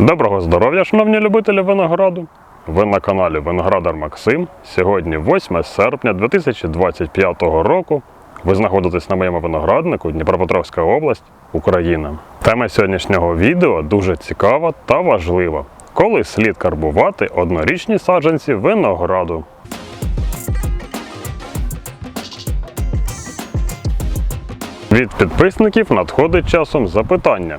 Доброго здоров'я, шановні любителі винограду! Ви на каналі Виноградар Максим. Сьогодні 8 серпня 2025 року. Ви знаходитесь на моєму винограднику Дніпропетровська область, Україна. Тема сьогоднішнього відео дуже цікава та важлива. Коли слід карбувати однорічні саджанці винограду? Від підписників надходить часом запитання,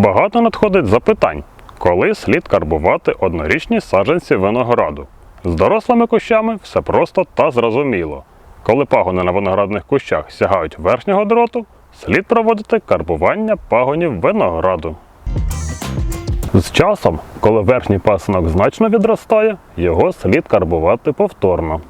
Багато надходить запитань, коли слід карбувати однорічні саджанці винограду. З дорослими кущами все просто та зрозуміло. Коли пагони на виноградних кущах сягають верхнього дроту, слід проводити карбування пагонів винограду. З часом, коли верхній пасинок значно відростає, його слід карбувати повторно.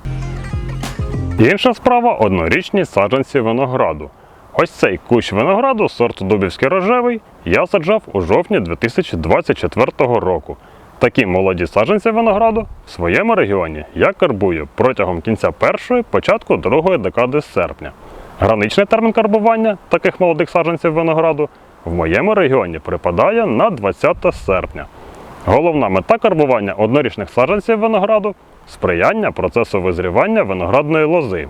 Інша справа однорічні саджанці винограду. Ось цей кущ винограду сорту Дубівський рожевий я саджав у жовтні 2024 року. Такі молоді саджанці винограду в своєму регіоні я карбую протягом кінця першої, початку другої декади серпня. Граничний термін карбування таких молодих саджанців винограду в моєму регіоні припадає на 20 серпня. Головна мета карбування однорічних саджанців винограду сприяння процесу визрівання виноградної лози.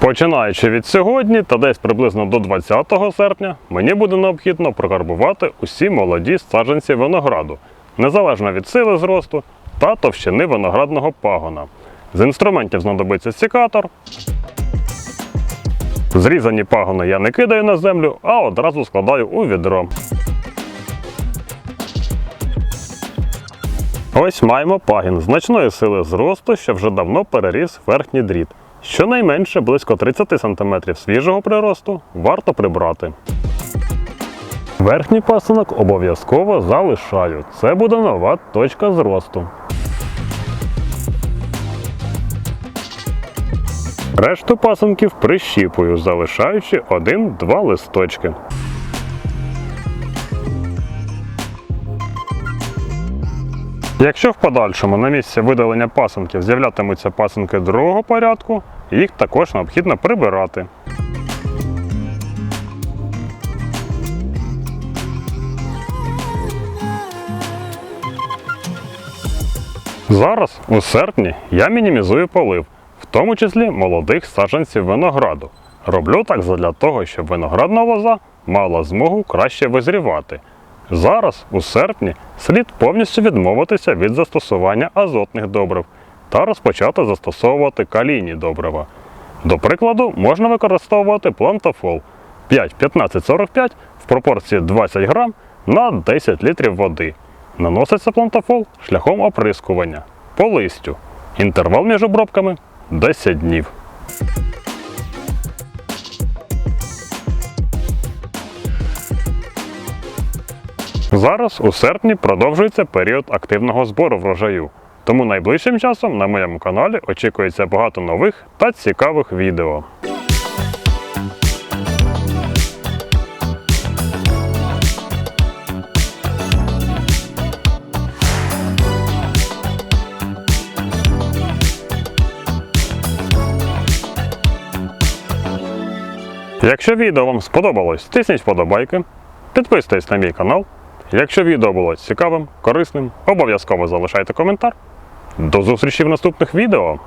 Починаючи від сьогодні та десь приблизно до 20 серпня, мені буде необхідно прокарбувати усі молоді саджанці винограду, незалежно від сили зросту та товщини виноградного пагона. З інструментів знадобиться секатор. Зрізані пагони я не кидаю на землю, а одразу складаю у відро. Ось маємо пагін значної сили зросту, що вже давно переріс верхній дріт. Щонайменше близько 30 см свіжого приросту варто прибрати. Верхній пасинок обов'язково залишаю. Це буде нова точка зросту. Решту пасинків прищіпую, залишаючи один-два листочки. Якщо в подальшому на місці видалення пасинків з'являтимуться пасинки другого порядку, їх також необхідно прибирати. Зараз, у серпні, я мінімізую полив, в тому числі молодих саджанців винограду. Роблю так задля того, щоб виноградна лоза мала змогу краще визрівати. Зараз, у серпні, слід повністю відмовитися від застосування азотних добрив та розпочати застосовувати калійні добрива. До прикладу, можна використовувати плантофол 5-15-45 в пропорції 20 грам на 10 літрів води. Наноситься плантофол шляхом оприскування по листю. Інтервал між обробками 10 днів. Зараз у серпні продовжується період активного збору врожаю. Тому найближчим часом на моєму каналі очікується багато нових та цікавих відео. Якщо відео вам сподобалось, тисніть вподобайки, підписуйтесь на мій канал. Якщо відео було цікавим, корисним, обов'язково залишайте коментар. До зустрічі в наступних відео!